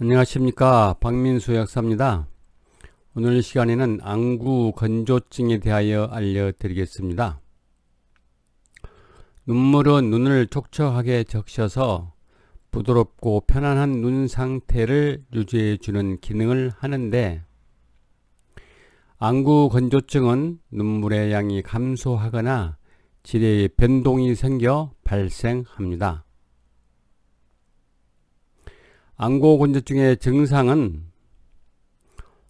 안녕하십니까 박민수 약사입니다. 오늘 시간에는 안구 건조증에 대하여 알려드리겠습니다. 눈물은 눈을 촉촉하게 적셔서 부드럽고 편안한 눈 상태를 유지해 주는 기능을 하는데 안구 건조증은 눈물의 양이 감소하거나 질의 변동이 생겨 발생합니다. 안구 건조증의 증상은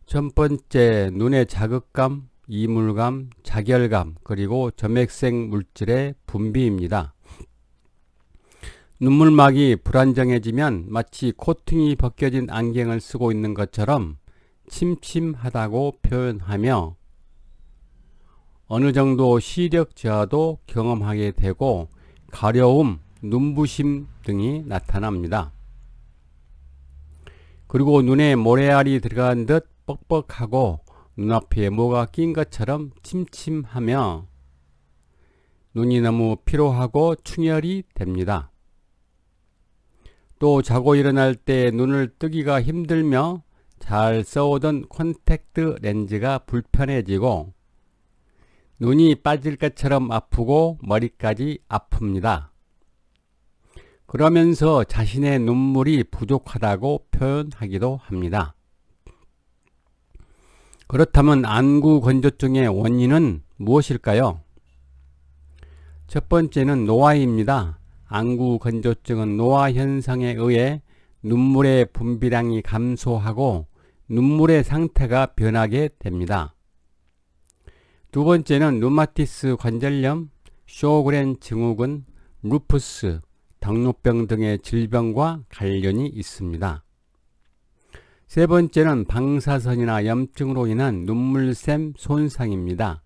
첫 번째 눈의 자극감, 이물감, 자결감, 그리고 점액색 물질의 분비입니다. 눈물막이 불안정해지면 마치 코팅이 벗겨진 안경을 쓰고 있는 것처럼 침침하다고 표현하며 어느 정도 시력 저하도 경험하게 되고 가려움, 눈부심 등이 나타납니다. 그리고 눈에 모래알이 들어간 듯 뻑뻑하고 눈앞에 뭐가 낀 것처럼 침침하며 눈이 너무 피로하고 충혈이 됩니다. 또 자고 일어날 때 눈을 뜨기가 힘들며 잘 써오던 콘택트 렌즈가 불편해지고 눈이 빠질 것처럼 아프고 머리까지 아픕니다. 그러면서 자신의 눈물이 부족하다고 표현하기도 합니다. 그렇다면 안구 건조증의 원인은 무엇일까요? 첫 번째는 노화입니다. 안구 건조증은 노화 현상에 의해 눈물의 분비량이 감소하고 눈물의 상태가 변하게 됩니다. 두 번째는 루마티스 관절염, 쇼그렌 증후군, 루푸스, 당뇨병 등의 질병과 관련이 있습니다. 세 번째는 방사선이나 염증으로 인한 눈물샘 손상입니다.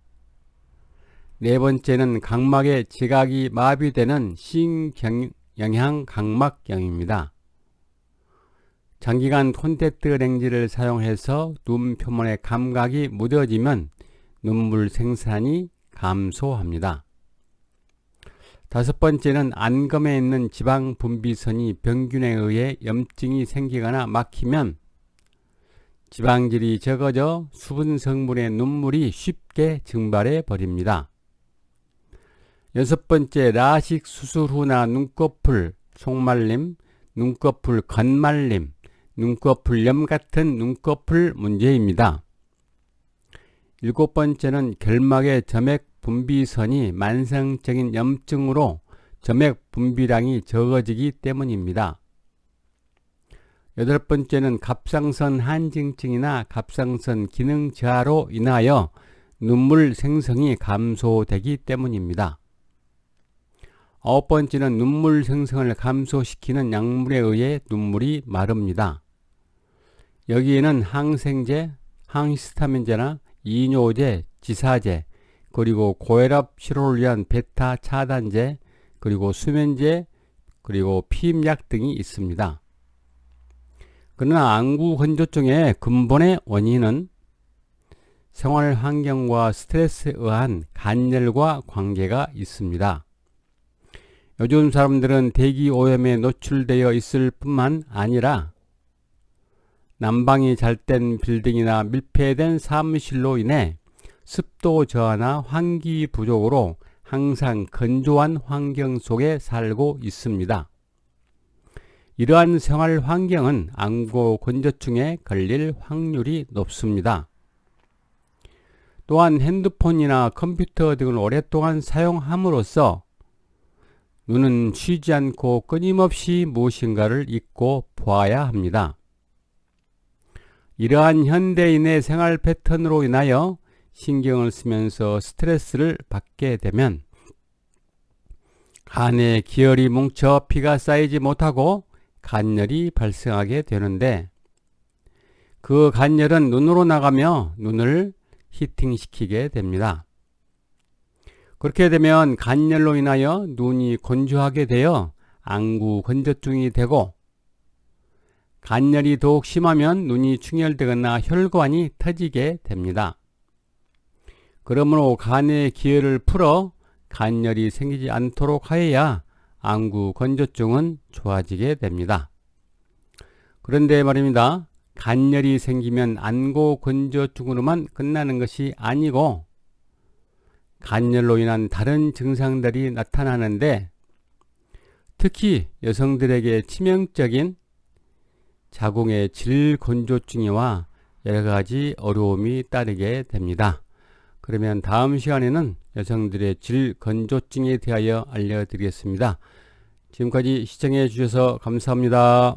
네 번째는 각막의 지각이 마비되는 신경영향 각막염입니다. 장기간 콘택트 렌즈를 사용해서 눈 표면에 감각이 무뎌지면 눈물 생산이 감소합니다. 다섯 번째는 안검에 있는 지방 분비선이 병균에 의해 염증이 생기거나 막히면 지방질이 적어져 수분 성분의 눈물이 쉽게 증발해 버립니다. 여섯 번째 라식 수술 후나 눈꺼풀 속말림, 눈꺼풀 건말림, 눈꺼풀 염 같은 눈꺼풀 문제입니다. 일곱 번째는 결막의 점액 분비선이 만성적인 염증으로 점액 분비량이 적어지기 때문입니다. 여덟 번째는 갑상선 한증증이나 갑상선 기능 저하로 인하여 눈물 생성이 감소되기 때문입니다. 아홉 번째는 눈물 생성을 감소시키는 약물에 의해 눈물이 마릅니다. 여기에는 항생제, 항히스타민제나 이뇨제, 지사제, 그리고 고혈압 치료를 위한 베타 차단제, 그리고 수면제, 그리고 피임약 등이 있습니다. 그러나 안구 건조증의 근본의 원인은 생활 환경과 스트레스에 의한 간열과 관계가 있습니다. 요즘 사람들은 대기 오염에 노출되어 있을 뿐만 아니라 난방이 잘 된 빌딩이나 밀폐된 사무실로 인해 습도 저하나 환기 부족으로 항상 건조한 환경 속에 살고 있습니다. 이러한 생활 환경은 안구 건조증에 걸릴 확률이 높습니다. 또한 핸드폰이나 컴퓨터 등을 오랫동안 사용함으로써 눈은 쉬지 않고 끊임없이 무엇인가를 읽고 보아야 합니다. 이러한 현대인의 생활 패턴으로 인하여 신경을 쓰면서 스트레스를 받게 되면 간에 기혈이 뭉쳐 피가 쌓이지 못하고 간열이 발생하게 되는데 그 간열은 눈으로 나가며 눈을 히팅시키게 됩니다. 그렇게 되면 간열로 인하여 눈이 건조하게 되어 안구 건조증이 되고 간열이 더욱 심하면 눈이 충혈되거나 혈관이 터지게 됩니다. 그러므로 간의 기혈을 풀어 간열이 생기지 않도록 하여야 안구 건조증은 좋아지게 됩니다. 그런데 말입니다. 간열이 생기면 안고건조증으로만 끝나는 것이 아니고 간열로 인한 다른 증상들이 나타나는데 특히 여성들에게 치명적인 자궁의 질건조증이와 여러 가지 어려움이 따르게 됩니다. 그러면 다음 시간에는 여성들의 질 건조증에 대하여 알려드리겠습니다. 지금까지 시청해 주셔서 감사합니다.